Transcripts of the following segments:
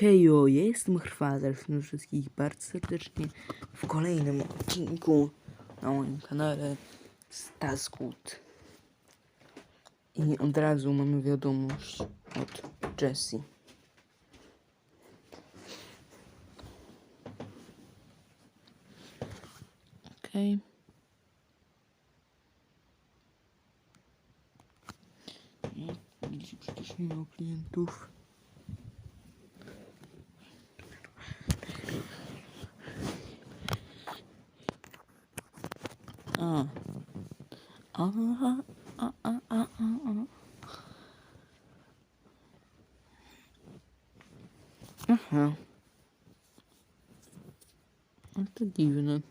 Hejo, ja jestem Chrwazar, witam wszystkich bardzo serdecznie w kolejnym odcinku na moim kanale Stasgut. I od razu mamy wiadomość od Jessie. Okej. Okay. Przecież nie ma klientów. A. Aha, a, a, a, a, a. Aha. Ale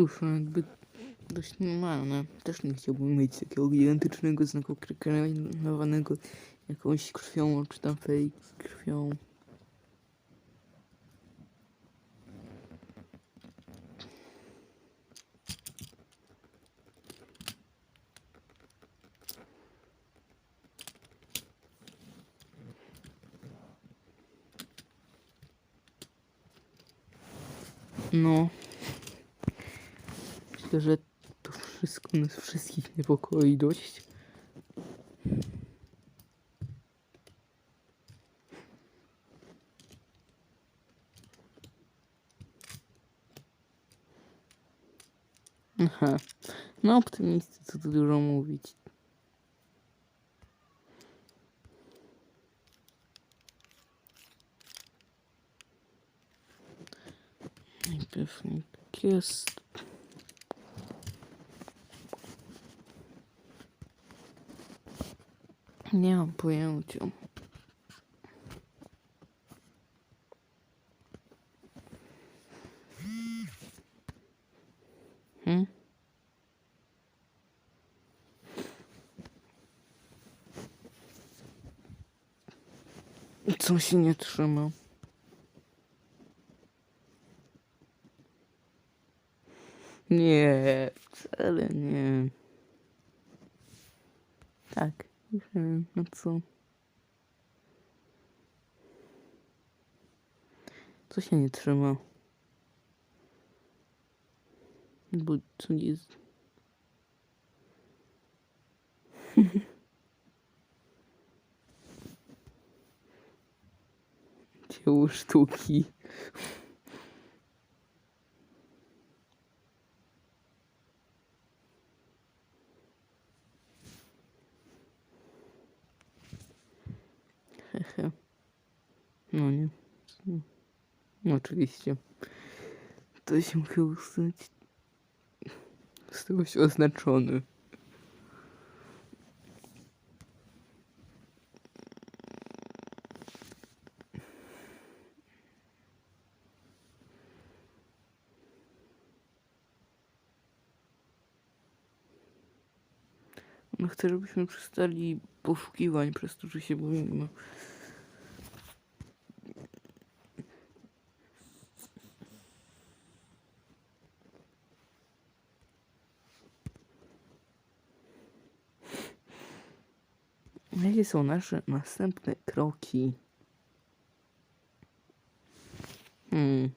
Cóż, jakby dość normalne. Też nie chciałbym mieć takiego gigantycznego znaku krekowanego jakąś krwią, czy tam fake krwią. No. Myślę, że to wszystko nas wszystkich niepokoi dość. Aha. No optymisty, co tu dużo mówić. Najpierw jest. Nie mam pojęcia. Hmm? Co się nie trzyma? Nie, wcale nie. Tak, nie wiem, no co. Co się nie trzyma? Bo co nie jest... Dzieło sztuki. Hehe. No nie. No, oczywiście. To się musiał stać. Stał się oznaczony. No chcę, żebyśmy przestali poszukiwań przez to, że się boimy. Jakie są nasze następne kroki? Hmm.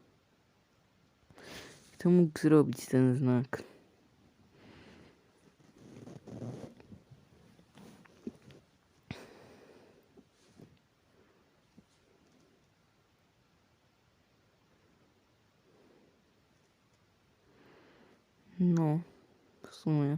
Kto mógł zrobić ten znak? No, w sumie.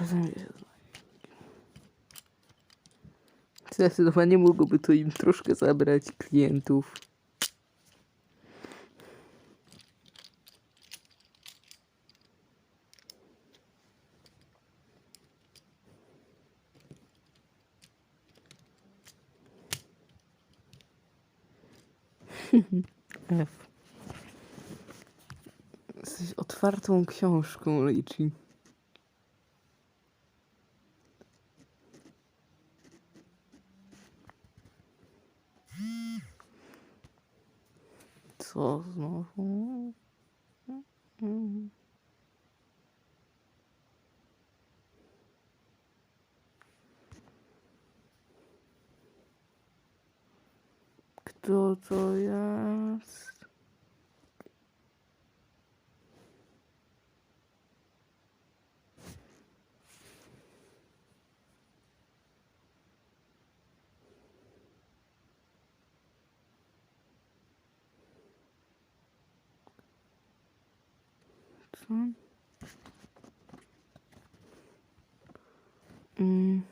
rozumiem. Zdecydowanie mogłoby to im troszkę zabrać klientów. F. Jesteś otwartą książką, Lichi. Co znowu? Kto to jest? Co? Mm.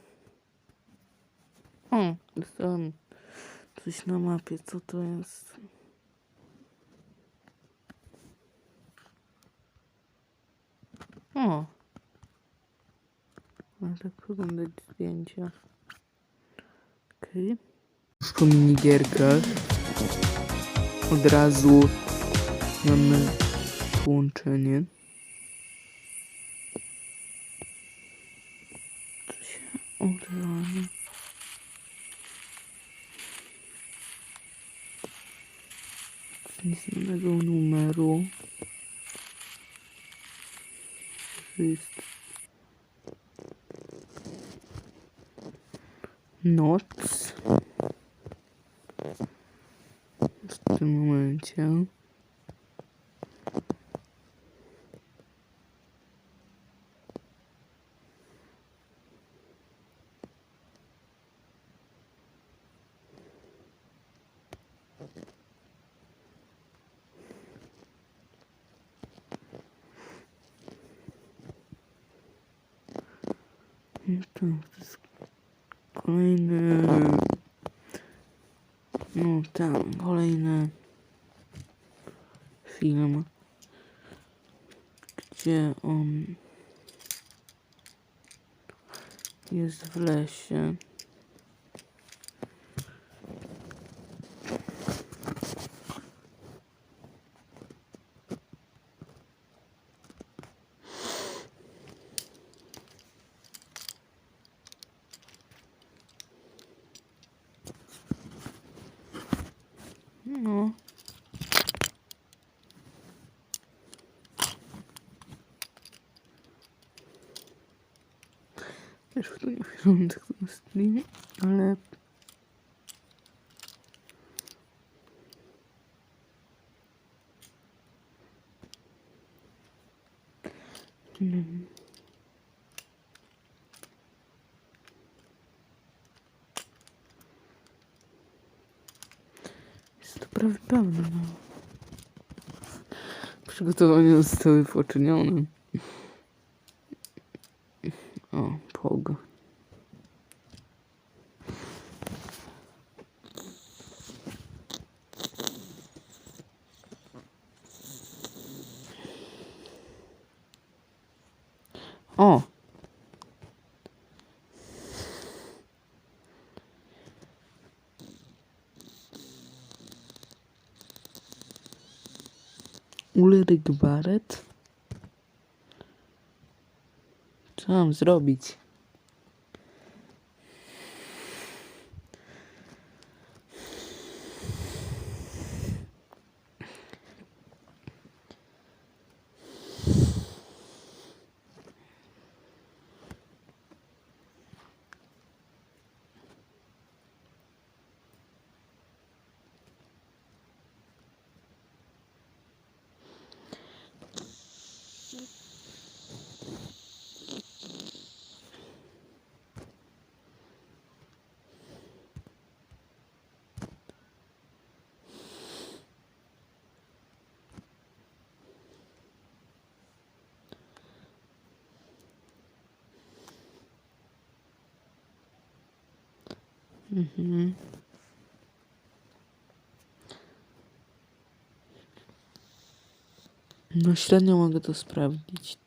O, dostałem coś na mapie. Co to jest? O! Ma tak wyglądać zdjęcia. Okej. Okay. Po minigierkach od razu mamy połączenie. To się odwala. Nieznanego numeru. Jest noc. W tym momencie. To jest kolejny. No tam, kolejny film, gdzie on jest w lesie. No. Też w tak na streamie, ale... Mm. Jest to prawie pełne, no. Przygotowania zostały poczynione. O, pog. O! Ulryk Baret? Co mam zrobić? Mhm. No średnio mogę to sprawdzić.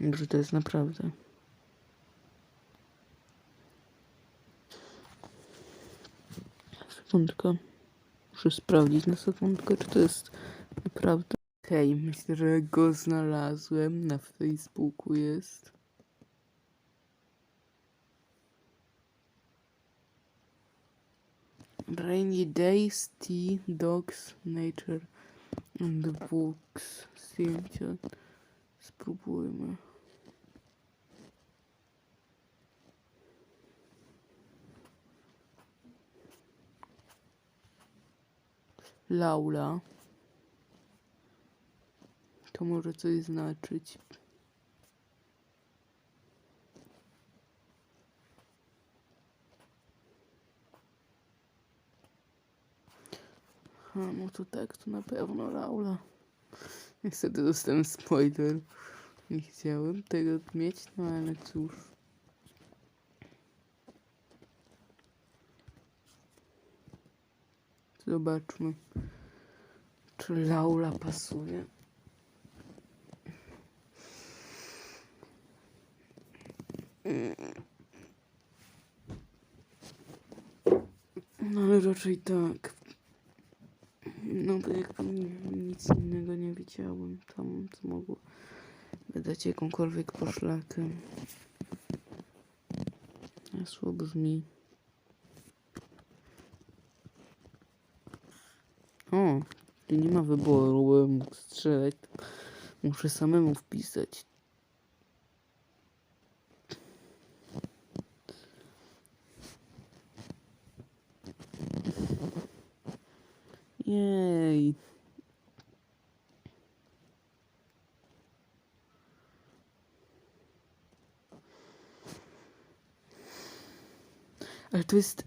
Że to jest naprawdę. Sekundkę. Muszę sprawdzić na sekundkę, czy to jest naprawdę. Hej, myślę, że go znalazłem. Na Facebooku jest. Rainy Days, Tea, Dogs, Nature and Books. Zdjęcia. Spróbujmy. Laula. To może coś znaczyć. A, no to tak, to na pewno Laula. Niestety dostałem spoiler. Nie chciałem tego mieć, no ale cóż. Zobaczmy, czy Laula pasuje. No ale raczej tak. No to jak nic innego nie widziałem tam, co mogło wydać jakąkolwiek poszlakę. Hasło brzmi. O, tu nie ma wyboru, strzelać. Muszę samemu wpisać. Jej. Ale to jest.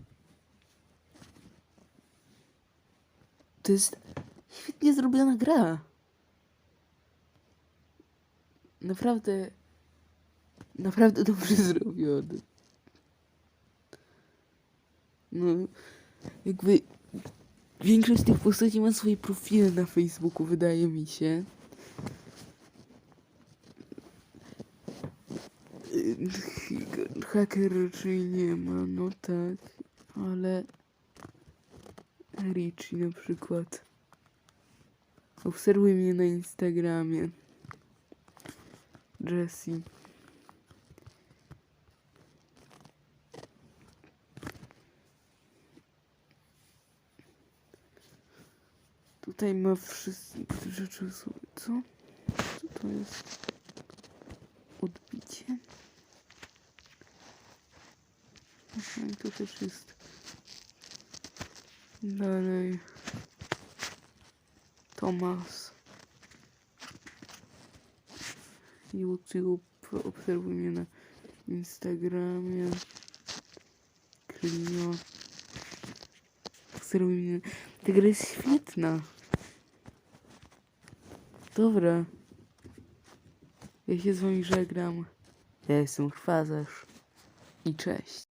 To jest świetnie zrobiona gra. Naprawdę. Naprawdę dobrze zrobiony. No, jakby większość tych postaci ma swoje profile na Facebooku, wydaje mi się. Haker raczej nie ma, no tak, ale Richie na przykład. Obserwuj mnie na Instagramie. Jessie. Tutaj ma wszystkie rzeczy. są- Co? Co to jest? Odbicie? Aha, i to też jest. Dalej. Tomas. YouTube. Obserwuj mnie na Instagramie. Clio. Obserwuj mnie. Ta gra jest świetna. Dobra. Ja się z wami żegnam. Ja jestem Chwazarz. I cześć.